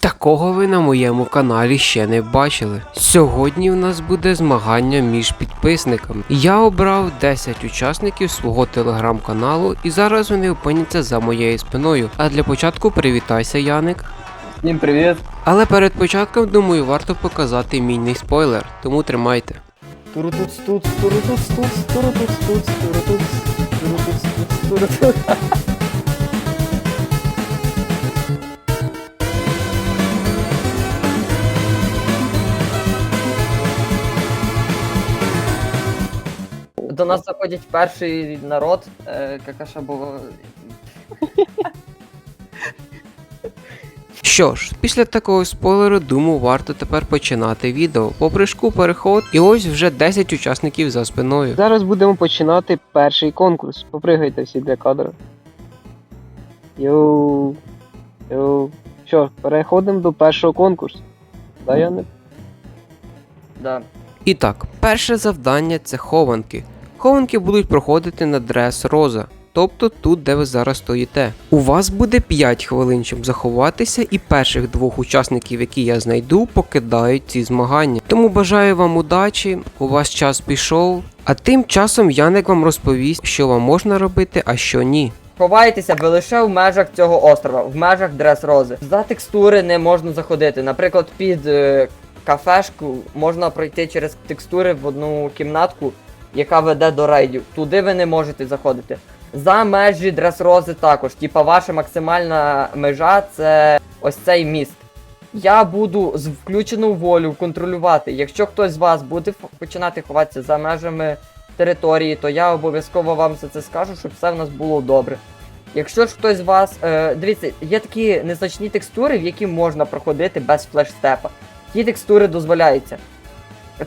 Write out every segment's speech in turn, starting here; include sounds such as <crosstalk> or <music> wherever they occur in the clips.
Такого ви на моєму каналі ще не бачили. Сьогодні в нас буде змагання між підписниками. Я обрав 10 учасників свого телеграм-каналу, і зараз вони опиняться за моєю спиною. А для початку привітайся, Яник. Всім привіт! Але перед початком, думаю, варто показати мінний спойлер, тому тримайте. Турутуц тут, турутуц тут, турутуц тут, турутуц, До нас заходить перший народ, е, какаша була. Що ж, після такого спойлеру, думаю, варто тепер починати відео. По прыжку переход, і ось вже 10 учасників за спиною. Зараз будемо починати перший конкурс. Попригайте всі для кадру. Йоу. Йоу. Що, переходимо до першого конкурсу. Да, я не. Да. І так, перше завдання це хованки. Хованки будуть проходити на дрес Роза, тобто тут, де ви зараз стоїте. У вас буде 5 хвилин, щоб заховатися, і перших двох учасників, які я знайду, покидають ці змагання. Тому бажаю вам удачі, у вас час пішов. А тим часом Яник вам розповість, що вам можна робити, а що ні. Ховайтеся ви лише в межах цього острова, в межах дрес рози. За текстури не можна заходити. Наприклад, під е, кафешку можна пройти через текстури в одну кімнатку, яка веде до рейдів. Туди ви не можете заходити. За межі дрес рози також. Типа ваша максимальна межа це ось цей міст. Я буду з включену волю контролювати. Якщо хтось з вас буде починати ховатися за межами території, то я обов'язково вам за це скажу, щоб все в нас було добре. Якщо ж хтось з вас. Е, дивіться, є такі незначні текстури, в які можна проходити без флешстепа. Ті текстури дозволяються.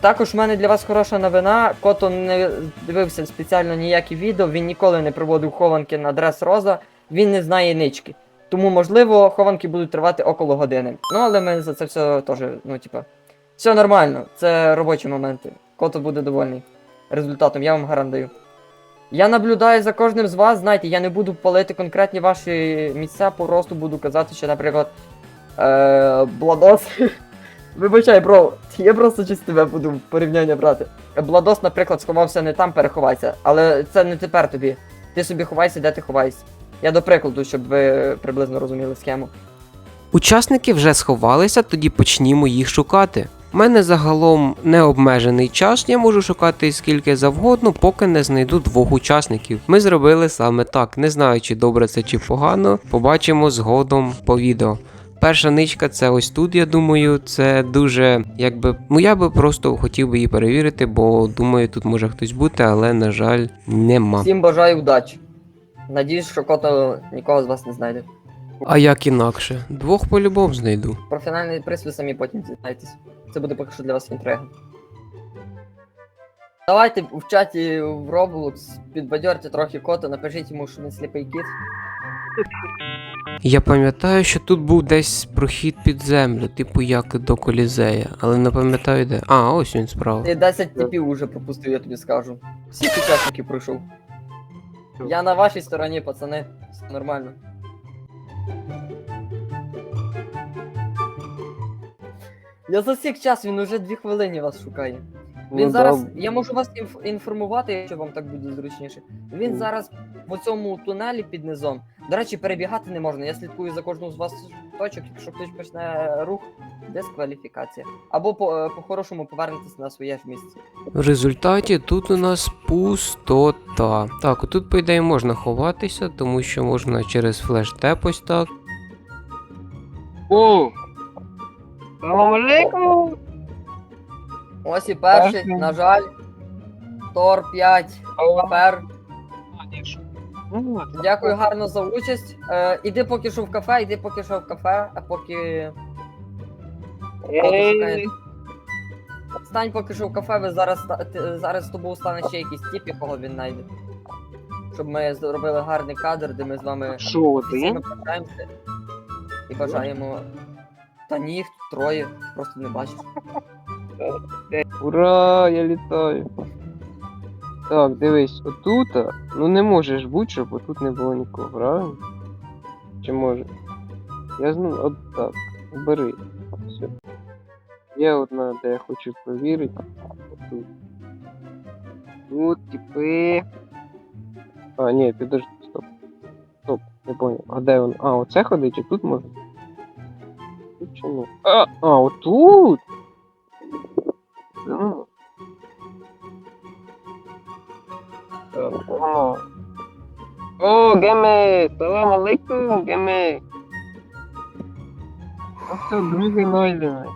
Також в мене для вас хороша новина. Кото не дивився спеціально ніякі відео, він ніколи не проводив хованки на дрес Роза, він не знає нички. Тому, можливо, хованки будуть тривати около години. Ну, але ми за це все теж, ну, типа, все нормально, це робочі моменти. Кото буде довольний результатом, я вам гарантую. Я наблюдаю за кожним з вас, знаєте, я не буду палити конкретні ваші місця, просто буду казати, що, наприклад, е, Бладос. Вибачай, бро, я просто чисто тебе буду порівняння брати. Бладос, наприклад, сховався не там, переховайся, але це не тепер тобі. Ти собі ховайся, де ти ховайся. Я до прикладу, щоб ви приблизно розуміли схему. Учасники вже сховалися, тоді почнімо їх шукати. У мене загалом необмежений час, я можу шукати скільки завгодно, поки не знайду двох учасників. Ми зробили саме так. Не знаю, чи добре це чи погано. Побачимо згодом по відео. Перша ничка це ось тут, я думаю, це дуже якби. Ну я би просто хотів би її перевірити, бо думаю, тут може хтось бути, але на жаль, нема. Всім бажаю удачі. Надіюсь, що кото нікого з вас не знайде. А як інакше? Двох по-любому знайду. Про фінальний приз ви самі потім дізнаєтесь. Це буде поки що для вас інтрига. Давайте в чаті в Roblox підбадьорте трохи кота, напишіть йому, що він сліпий кіт. Я пам'ятаю, що тут був десь прохід під землю, типу як до колізея, але не пам'ятаю де. А, ось він справа. Ти 10 типів уже пропустив, я тобі скажу. Всіх учасників пройшов. Я на вашій стороні, пацани. Все нормально. Я засік час, він уже дві хвилини вас шукає. Він Ну, зараз. да. Я можу вас інф- інформувати, якщо вам так буде зручніше. Він зараз в цьому тунелі під низом. До речі, перебігати не можна. Я слідкую за кожну з вас точок. Якщо хтось почне рух, дискваліфікація. Або по- е, по-хорошому повернетесь на своє ж місце. В результаті тут у нас пустота. Так, отут, по ідеї, можна ховатися, тому що можна через флеш-теп ось так. О! Салам алейкум! Ось і перший, Перший. на жаль. Тор 5. Папер. Дякую гарно за участь. Е, іди поки що в кафе, іди поки що в кафе, а поки. поки. Стань поки що в кафе, ви зараз ста- ти- зараз з тобою стане ще якийсь тіп, якого він знайде. Щоб ми зробили гарний кадр, де ми з вами Що прощаємося і бажаємо. Та ні, їх тут троє, просто не бачиш. Ура, я літаю. Так, дивись, отут, ну не можеш бути, щоб отут не було нікого, правильно? Чи може? Я знаю, от так. Бери. Все. Є одна, де я хочу провірити. Отут. Тут, типи. А, ні, підожди, стоп. Стоп, не понял. А де він? А, оце ходить, і тут можна? Тут ні? А, а отут! Ну. О, О, Геме! Салам алейкум, Геме! Оце другий найдений.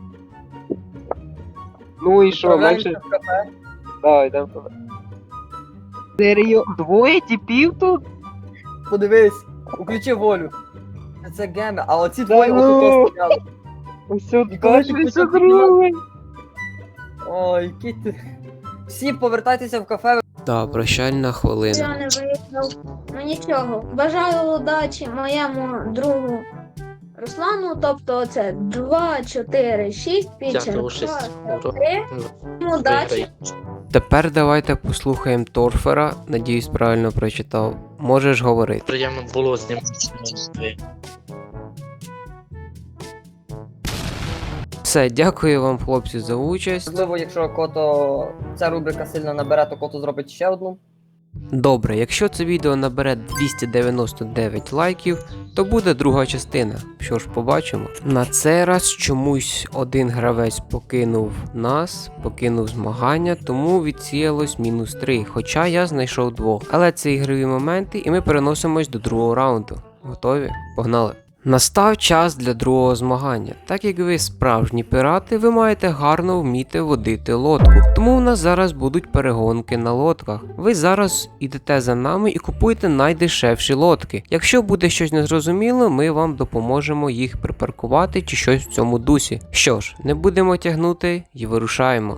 Ну і що, менше. Давай, йдемо туди. Серйо? Двоє типів тут? Подивись, включи волю. Це геми, а оці двоє ну! отут стояли. Ось І коли ти перший, почав другий. Ой, ти. Всі повертайтеся в кафе. Та прощальна хвилина. Я не виїхав. Ну нічого. Бажаю удачі моєму другу Руслану. Тобто це 2, 4, 6, Дякую, підчерк, шість. 3. Удачі. Тепер давайте послухаємо Торфера. Надіюсь, правильно прочитав. Можеш говорити. Приємно було знімати Все, дякую вам, хлопці, за участь. Можливо, якщо кото ця рубрика сильно набере, то кото зробить ще одну. Добре, якщо це відео набере 299 лайків, то буде друга частина. Що ж, побачимо. На цей раз чомусь один гравець покинув нас, покинув змагання, тому відсіялось мінус 3. Хоча я знайшов двох. Але це ігрові моменти, і ми переносимось до другого раунду. Готові? Погнали! Настав час для другого змагання. Так як ви справжні пірати, ви маєте гарно вміти водити лодку. Тому у нас зараз будуть перегонки на лодках. Ви зараз ідете за нами і купуєте найдешевші лодки. Якщо буде щось незрозуміло, ми вам допоможемо їх припаркувати чи щось в цьому дусі. Що ж, не будемо тягнути і вирушаємо.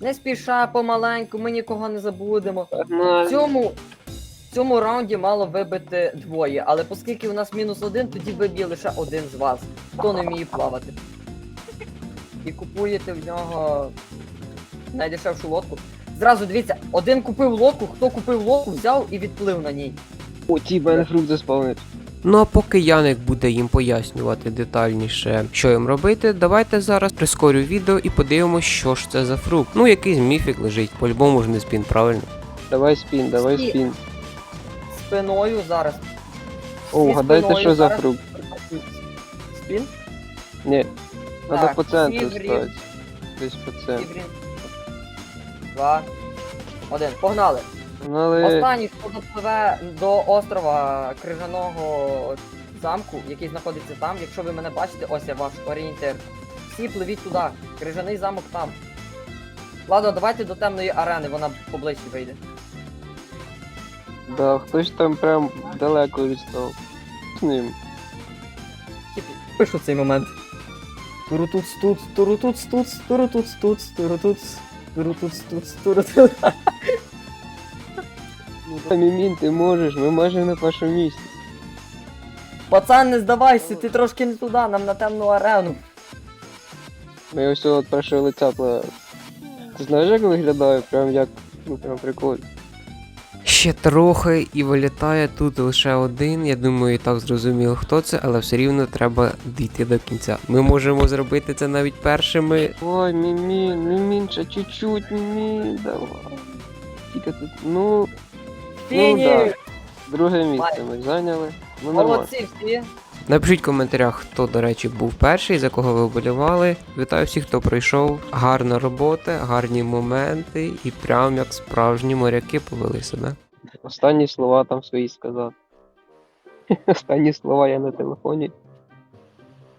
Не спіша помаленьку, ми нікого не забудемо. В цьому, цьому раунді мало вибити двоє, але оскільки у нас мінус один, тоді виб'є лише один з вас, хто не вміє плавати. І купуєте в нього найдешевшу лодку. Зразу дивіться, один купив лодку, хто купив лодку, взяв і відплив на ній. О, ті, мене фрукт заспавнить. Ну а поки Яник буде їм пояснювати детальніше, що їм робити, давайте зараз прискорю відео і подивимося, що ж це за фрукт. Ну, якийсь міфік лежить, по-любому ж не спін, правильно? Давай спін, давай Спін. Спиною зараз. О, Всі гадайте, спиною що за зараз. фрукт. Спін? Ні, треба Так, по центру всі стати. Десь по центру. Два. Один. Погнали. Погнали. Останній, хто допливе до острова крижаного замку, який знаходиться там. Якщо ви мене бачите, ось я ваш орієнтир. Всі пливіть туди. Крижаний замок там. Ладно, давайте до темної арени, вона поближче вийде. Да, хтось там прям далеко відстав. З ним. Пишу цей момент. Турутуц тут, турутуц тут, турутуц тут, турутуц, турутуц тут, турутуц. А Мімін, ти можеш, ми майже на першому місці. Пацан, не здавайся, ти трошки не туди, нам на темну арену. Ми ось от першого лиця пливемо. Ти знаєш, як виглядає? Прям як, ну прям прикольно. Ще трохи і вилітає тут лише один. Я думаю, і так зрозуміло, хто це, але все рівно треба дійти до кінця. Ми можемо зробити це навіть першими. Ой, Мімін, Мімін, ще чуть-чуть, Мімін, давай. Тільки тут, ну, Фіні! да. друге місце ми зайняли. Ну. Молодці всі. Напишіть в коментарях, хто, до речі, був перший, за кого ви вболівали. Вітаю всіх, хто прийшов. Гарна робота, гарні моменти і прям як справжні моряки повели себе. Останні слова там свої сказав. <laughs> Останні слова я на телефоні.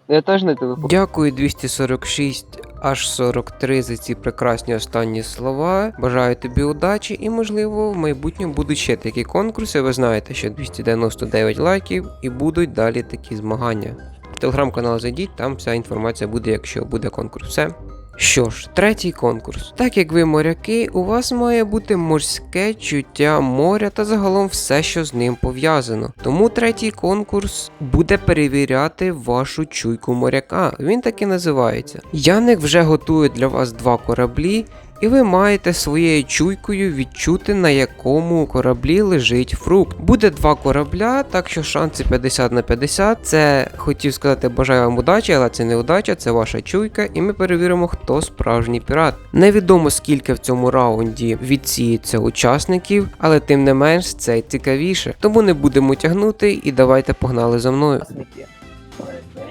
Я теж на телефоні. Дякую 246 аж 43 за ці прекрасні останні слова. Бажаю тобі удачі і, можливо, в майбутньому будуть ще такі конкурси. Ви знаєте, що 299 лайків і будуть далі такі змагання. В телеграм-канал зайдіть, там вся інформація буде, якщо буде конкурс. Все. Що ж, третій конкурс. Так як ви моряки, у вас має бути морське чуття моря та загалом все, що з ним пов'язано. Тому третій конкурс буде перевіряти вашу чуйку моряка. Він так і називається. Яник вже готує для вас два кораблі. І ви маєте своєю чуйкою відчути, на якому кораблі лежить фрукт. Буде два корабля, так що шанси 50 на 50. Це хотів сказати, бажаю вам удачі, але це не удача, це ваша чуйка, і ми перевіримо, хто справжній пірат. Невідомо скільки в цьому раунді відсіється учасників, але тим не менш це цікавіше. Тому не будемо тягнути і давайте погнали за мною.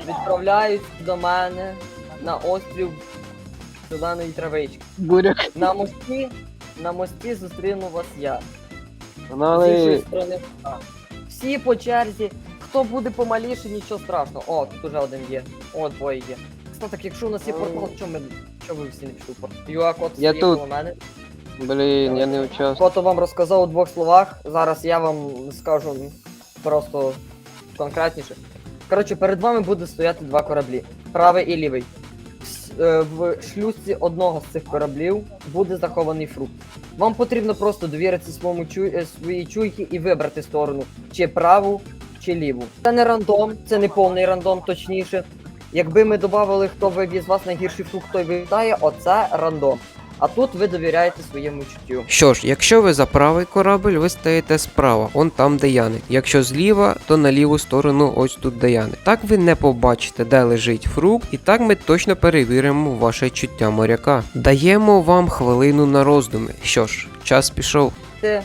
Відправляють до мене на острів зеленої травички. Буряк. На мості, на мості зустріну вас я. З іншої сторони. Всі по черзі. Хто буде помаліше, нічого страшного. О, тут уже один є. О, двоє є. Кстати, так якщо у нас є портал, чому ми. Чому ви всі не пішли в портал? Юа, кот Я стоїть тут. коло мене. Блін, я не участвую. Кото вам розказав у двох словах. Зараз я вам скажу просто конкретніше. Коротше, перед вами буде стояти два кораблі: правий і лівий. Е, В шлюзці одного з цих кораблів буде захований фрукт. Вам потрібно просто довіритися своєму чуй... е, своїй чуйці і вибрати сторону, чи праву, чи ліву. Це не рандом, це не повний рандом, точніше. Якби ми додавали, хто виб'є з вас найгірший фрукт, той вилітає, оце рандом. А тут ви довіряєте своєму чуттю. Що ж, якщо ви за правий корабель, ви стаєте справа, он там де Яник. Якщо зліва, то на ліву сторону ось тут де Яник. Так ви не побачите, де лежить фрукт, і так ми точно перевіримо ваше чуття моряка. Даємо вам хвилину на роздуми. Що ж, час пішов. Ти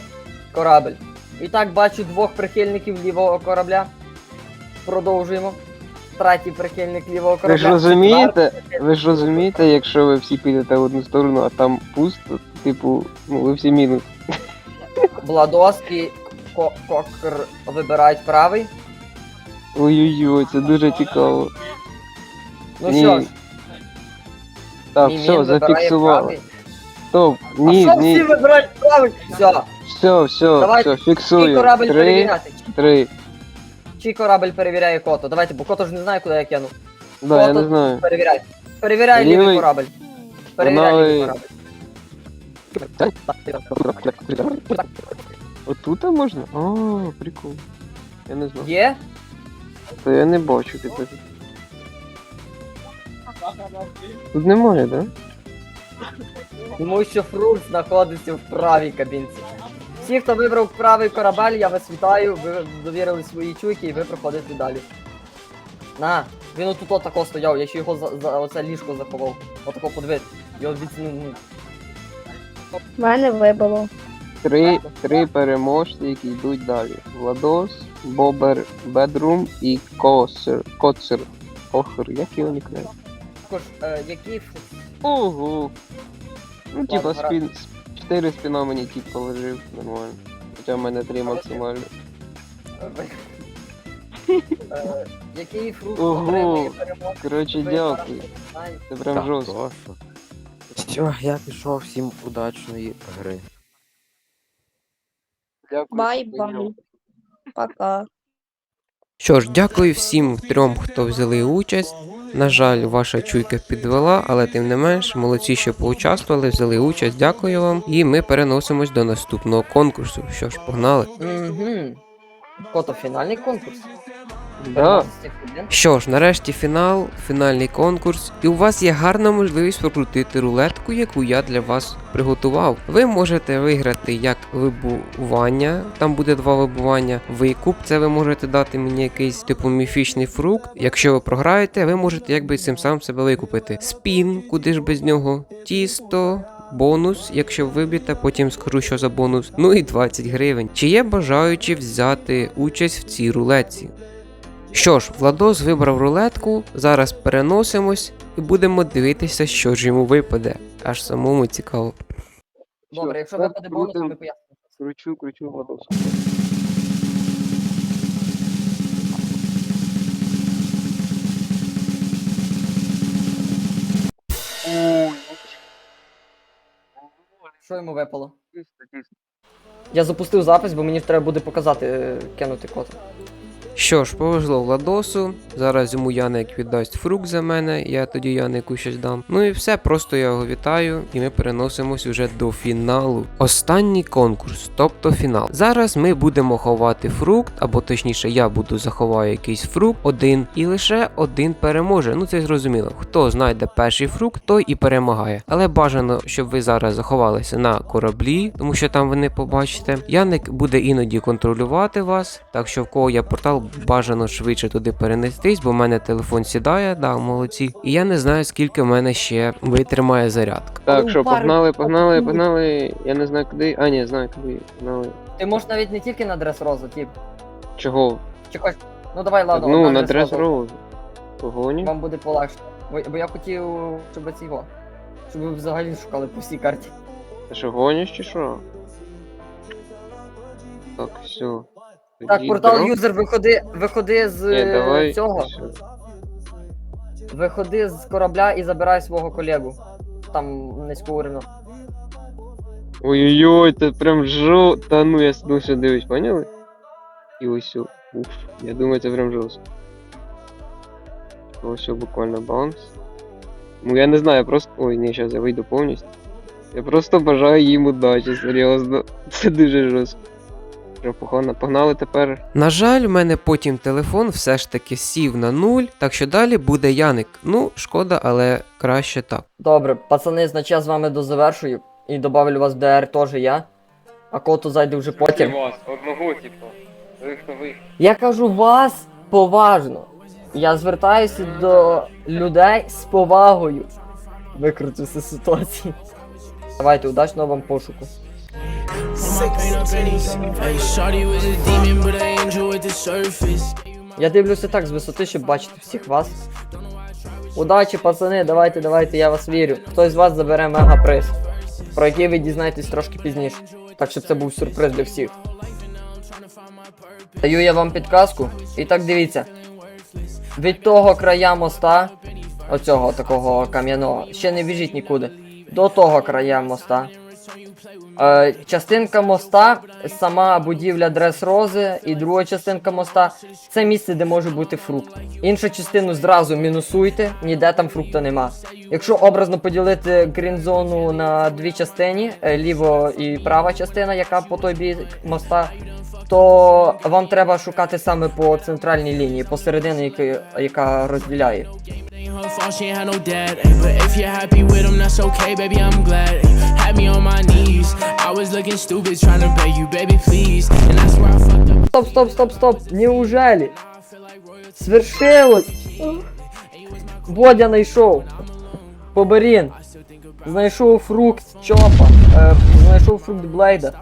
корабель. І так бачу двох прихильників лівого корабля. Продовжуємо. Третій прихильник лівого Ви ж розумієте? Ви ж розумієте, якщо ви всі підете в одну сторону, а там пусто, типу, ну ви всі мінус. Бладос і Ко- Кокр вибирають правий. Ой-ой-ой, це дуже цікаво. Ну Ні. що ж, Так, Мімін все, вибирає зафіксували. правий. Стоп, а ні, що всі ні. вибирають правий? Все, Все, все, Давайте, все, чий фіксую. корабель Три, перевіряти? три. Чий корабель перевіряє кото? Давайте, бо кото ж не знає, куди я кину. Да, я не знаю. Перевіряй. Перевіряй лівий, Лівий. корабель. Перевіряй лівий корабель. Отут можна? О, прикол. Я не знаю. Є? То я не бачу тепер. Тут немає, да? Тому що фрукт знаходиться в правій кабінці. Всі, хто вибрав правий корабель, я вас вітаю, ви довірили свої чуйки і ви проходите далі. На, він отут отако стояв, я ще його за, за оце ліжко заховав. Отако подивись. Його від ну, ну, мене вибило. Три, три переможці, які йдуть далі. Владос, Бобер, Бедрум і Косер. Коцер. Охр, як його нікнейм? також, е, які ф- Ого. Ну, типа, Ладно, спін. Чотири спіна мені тип положив, нормально. Хоча в мене три максимально. е, який фрукт Ого. отримує перемогу. Коротше, дякую. Це прям жорстко. Все, я пішов, всім удачної гри. Дякую. Бай-бай. Пока. Що ж, дякую всім трьом, хто взяли участь. На жаль, ваша чуйка підвела, але тим не менш, молодці, що поучаствували, взяли участь. Дякую вам. І ми переносимось до наступного конкурсу. Що ж, погнали. Угу. Кото фінальний конкурс. Да. Що ж, нарешті фінал, фінальний конкурс, і у вас є гарна можливість прокрутити рулетку, яку я для вас приготував. Ви можете виграти як вибування, там буде два вибування. Викуп, це ви можете дати мені якийсь типу міфічний фрукт. Якщо ви програєте, ви можете якби цим самим себе викупити. Спін, куди ж без нього, тісто. Бонус, якщо виб'єте, потім скажу, що за бонус. Ну і 20 гривень. Чи є бажаючі взяти участь в цій рулетці? Що ж, Владос вибрав рулетку, зараз переносимось і будемо дивитися, що ж йому випаде. Аж самому цікаво. Добре, якщо випаде бонус, крутим. ми пояснимо. Кручу, кручу Владос. Що йому випало? Я запустив запис, бо мені треба буде показати, е, кинути код. Що ж, повезло Владосу. Зараз йому Яник віддасть фрукт за мене, я тоді Янику щось дам. Ну і все, просто я його вітаю, і ми переносимось уже до фіналу. Останній конкурс, тобто фінал. Зараз ми будемо ховати фрукт, або точніше, я буду заховаю якийсь фрукт один, і лише один переможе. Ну це зрозуміло. Хто знайде перший фрукт, той і перемагає. Але бажано, щоб ви зараз заховалися на кораблі, тому що там ви не побачите. Яник буде іноді контролювати вас, так що в кого є портал, бажано швидше туди перенестись, бо в мене телефон сідає, да, молодці. І я не знаю, скільки в мене ще витримає зарядка. Так, що, погнали, погнали, погнали. Я не знаю куди. А, ні, знаю куди. Погнали. Ти можеш навіть не тільки на дрес розу, тип. Чого? Чи хоч. Ну давай, ладно, ну, на дрес-роза. дрес. Погоні. Вам буде полегше. Бо, бо я хотів, щоб ці його. Щоб ви взагалі шукали по всій карті. Ти що, гониш чи що? Так, все. Так, портал юзер, виходи, виходи з Ні, давай. цього. Виходи з корабля і забирай свого колегу. Там низько урено. Ой-ой-ой, це прям жо... Та ну я ну, все дивись, поняли? І ось сю. Уф, я думаю, це прям жорстко. Ось сю буквально баланс. Ну я не знаю, я просто. Ой, ні, зараз я вийду повністю. Я просто бажаю їм удачі, серйозно. <laughs> Це дуже жорстко. Вже погано. Погнали тепер. На жаль, у мене потім телефон все ж таки сів на нуль, так що далі буде Яник. Ну, шкода, але краще так. Добре, пацани, значить я з вами дозавершую. І добавлю вас в ДР теж я. А коту зайде вже потім. вас, одного, типу. Я кажу вас поважно. Я звертаюся до людей з повагою. Викрутився з ситуації. Давайте, удачного вам пошуку. Я дивлюся так з висоти, щоб бачити всіх вас. Удачі, пацани, давайте, давайте, я вас вірю. Хтось з вас забере мегаприз, про який ви дізнаєтесь трошки пізніше. Так що це був сюрприз для всіх. Даю я вам підказку. І так дивіться. Від того края моста, оцього такого кам'яного, ще не біжіть нікуди. До того края моста. Е, частинка моста, сама будівля Дрес Рози, і друга частинка моста це місце, де може бути фрукт. Іншу частину зразу мінусуйте, ніде там фрукта нема. Якщо образно поділити грінзону на дві частини, е, ліво і права частина, яка по той бік моста, то вам треба шукати саме по центральній лінії, посередині, яка, яка розділяє. She ain't had no dad. But if you're happy with him, that's okay, baby, I'm glad. Had me on my knees. I was looking stupid, trying to beg you, baby, please. And that's where I fucked up. Стоп, стоп, стоп, стоп! Неужели? Свершилось! Бодя знайшов. Поберін. Знайшов фрукт чопа. Е, знайшов фрукт Блейда.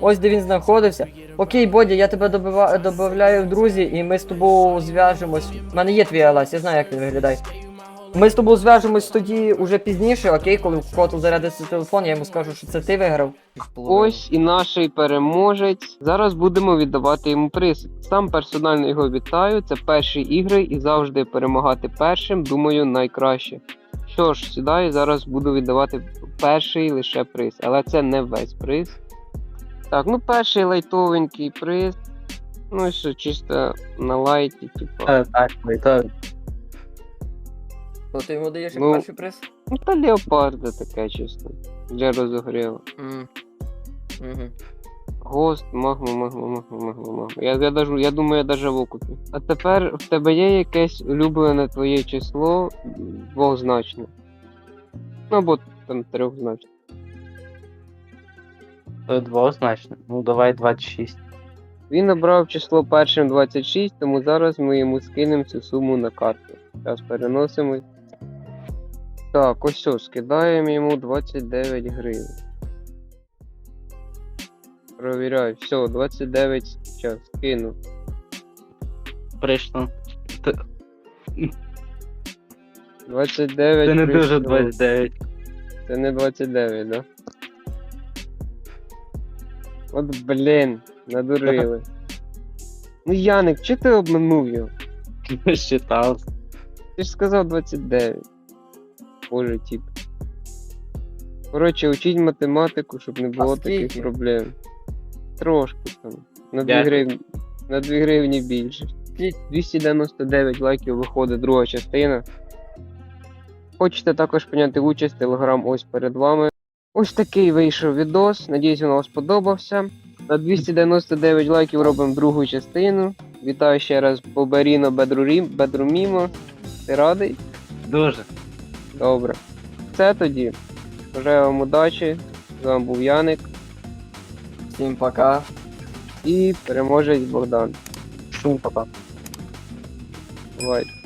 Ось де він знаходився. Окей, Бодя, я тебе добива... добавляю в друзі, і ми з тобою зв'яжемось. У мене є твій алас, я знаю, як він виглядає. Ми з тобою зв'яжемось тоді уже пізніше, окей, коли в коту зарядиться телефон, я йому скажу, що це ти виграв. Ось і наш переможець. Зараз будемо віддавати йому приз. Сам персонально його вітаю. Це перші ігри і завжди перемагати першим, думаю, найкраще. Що ж, сідаю, зараз буду віддавати перший лише приз, але це не весь приз. Так, ну перший лайтовенький приз. Ну і що, чисто на лайті, типу. Так, то То ти йому даєш як Ну. перший приз? Ну та леопарда таке чисто. Для розогріву. Угу. Гост, магма, магма, магма, магма, магма. Я, я, даже, я думаю, я даже в окупі. А тепер в тебе є якесь улюблене твоє число двохзначне. Ну або там трьохзначне. то двозначно. Ну давай 26. Він обрав число першим 26, тому зараз ми йому скинемо цю суму на карту. Зараз переносимо. Так, ось все, скидаємо йому 29 гривень. Провіряю, все, 29 час, скинув. Прийшло. 29 Це не дуже прийшло. 29. Це не 29, да? От блін, надурили. <laughs> Ну Яник, чи ти обманув його? Считав. Ти ж сказав 29. Боже, тип. Коротше, учіть математику, щоб не було таких скільки? проблем. Трошки там. На 2 гривні. На 2 гривні більше. 299 лайків виходить друга частина. Хочете також прийняти участь, телеграм ось перед вами. Ось такий вийшов відос. Надіюсь, він вам сподобався. На 299 лайків робимо другу частину. Вітаю ще раз Боберіно Бедрурім, Бедрумімо. Ти радий? Дуже. Добре. Це тоді. Бажаю вам удачі. З вами був Яник Всім пока. і переможець Богдан. Всім пока. Бувайте.